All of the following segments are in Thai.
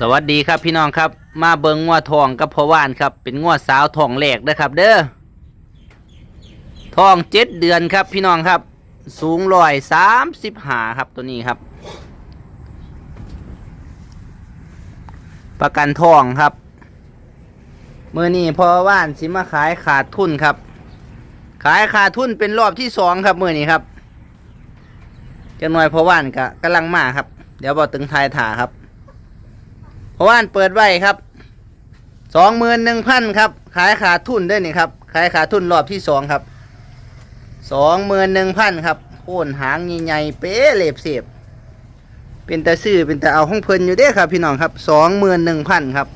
สวัสดีครับพี่น้องครับ มาเบิงงัวทองกับพ่อว่านครับ เป็นงัวสาวทองแหลกนะครับ เด้อทองเจ็ดเดือนครับพี่น้องครับ สูงร้อยสามสิบหาครับตัวนี้ครับ ประกันทองครับมือนี้พ่อว่านสิมาขายขาดทุนครับ ขายขาดทุนเป็นรอบที่สองครับมือนี้ครับจังหน่อยพ่อว่านกะกำลังมาครับ เดี๋ยวบอกตึงทายถาครับ เพราะว่าเปิดไว้ครับสองหมื่นหนึ่งพันครับ ขายขาดทุนได้นี่ครับ ขายขาดทุนรอบที่สองครับสองหมื่นหนึ่งพันครับโค่นหางใหญ่ๆเป๊ะเล็บเสียบเป็นแตาซื้อเป็นแตาเอาห้องเพลินอยู่เด้ครับพี่น้องครับสองหมื่นหนึ่งพันครับ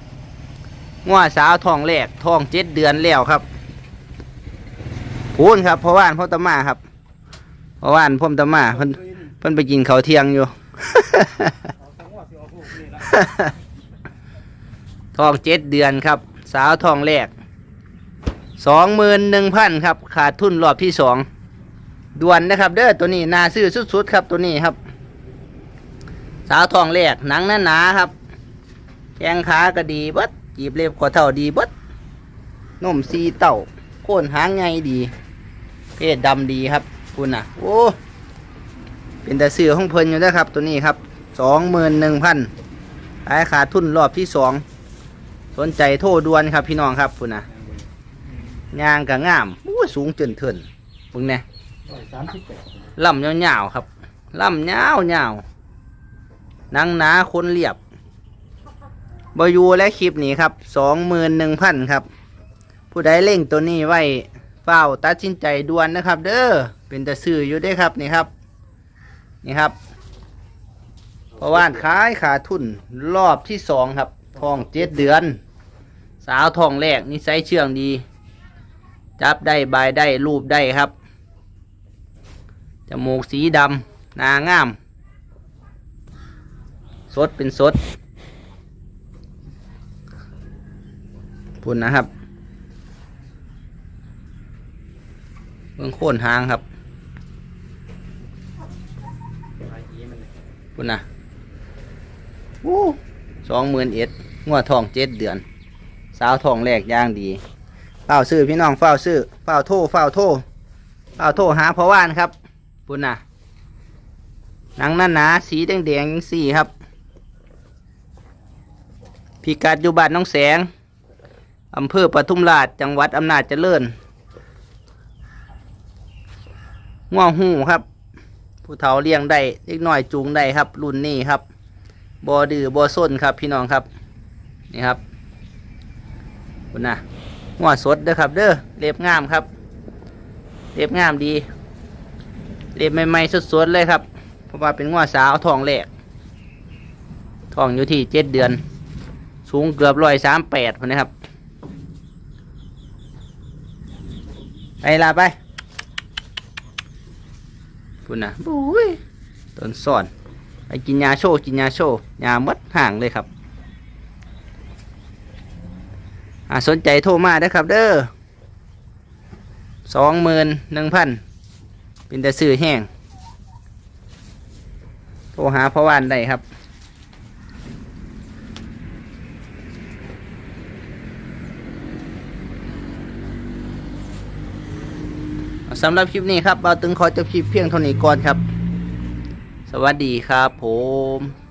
งัวสาวทองแรกทองเจ็ดเดือนแล้วครับพูนครับเพราะว่านพ่อตมาครับเพราะว่านพ่อตะมาเพิ่นเพิ่นไปกินเขาเที่ยงอยู่ ทองเจ็ดเดือนครับ สาวทองแรกสองหมื่นหนึ่งพันครับ ขาดทุนรอบที่สองด่วนนะครับ เด้อตัวนี้นาซื้อสุดๆครับตัวนี้ครับ สาวทองแรกหนังหนาๆครับ แข้งขาก็ดีบิดจีบเล็บขอเท่าดีบิดนมซีเต่าโค่นหางไงดี เพศดำดีครับ คุณน่ะ โอ้เป็นแต่ซื้อของเพลินอยู่เด้อครับ ตัวนี้ครับสองหมื่นหนึ่งพันขายขาดทุนรอบที่สอง สนใจโทรด่วนครับพี่น้องครับพุ่นนะยางกะงามอู้สูงจนเถินปึงเนี่ยสามสิบแปดลำยาวๆครับลำยาวยาวๆหนังหนาคนเรียบบอยูและคลิปนี้ครับสองหมื่นหนึ่งพันครับ ผู้ใดเล่งตัวนี้ไว้เฝ้าวตัดสินใจด่วนนะครับ เด้อเป็นแต่ซื้ออยู่ได้อครับนี่ครับ นี่ครับเพราะว่าขายขาดทุนรอบที่สองครับ ท้องเจ็ดเดือน สาวท้องแรกนิสัยเชื่องดี จับได้บายได้รูปได้ครับ จมูกสีดำหนางาม สดเป็นสดพุ่นนะครับเบื้องโค่นหางครับพุ่นนะอู้ สองหมื่นเอ็ดงวดทองเจ็ดเดือน สาวทองแรกย่างดีเฝ้าซื้อพี่น้องเฝ้าซื้อเฝ้าโทรเฝ้าโทรเฝ้าโทรหาพ่อว่านครับปุ่นนะหนังหนหนาสีแดงแดงๆสีครับ พิกัดอยู่บ้านน้องแสงอำเภอปทุมราชจังหวัดอำนาจเจริญง่วงหูครับ ผู้เฒ่าเลี้ยงได้เล็กน้อยจูงได้ครับ รุ่นนี้ครับ บอดื้อบอส้นครับพี่น้องครับนี่ครับคุณนะหัวสดเด้อครับเด้อเล็บงามครับ เล็บงามดี เล็บใหม่ๆสดๆเลยครับ เพราะว่าเป็นงัวสาวทองแหลกทองอยู่ที่เจ็ดเดือน สูงเกือบร้อยสามแปดคนนะครับไปลาไปคุณนะบุ้ยต้นซ่อน ไปกินยาโชกินยาโชยาหมดห่างเลยครับอ่าสนใจโทรมาได้ครับ เด้อสองหมื่นหนึ่งพันเป็นแต่ซื้อแห้งโทรหาพ่อวานได้ครับสำหรับคลิปนี้ครับเราตึงขอจบคลิปเพียงเท่านี้ก่อนครับ สวัสดีครับผม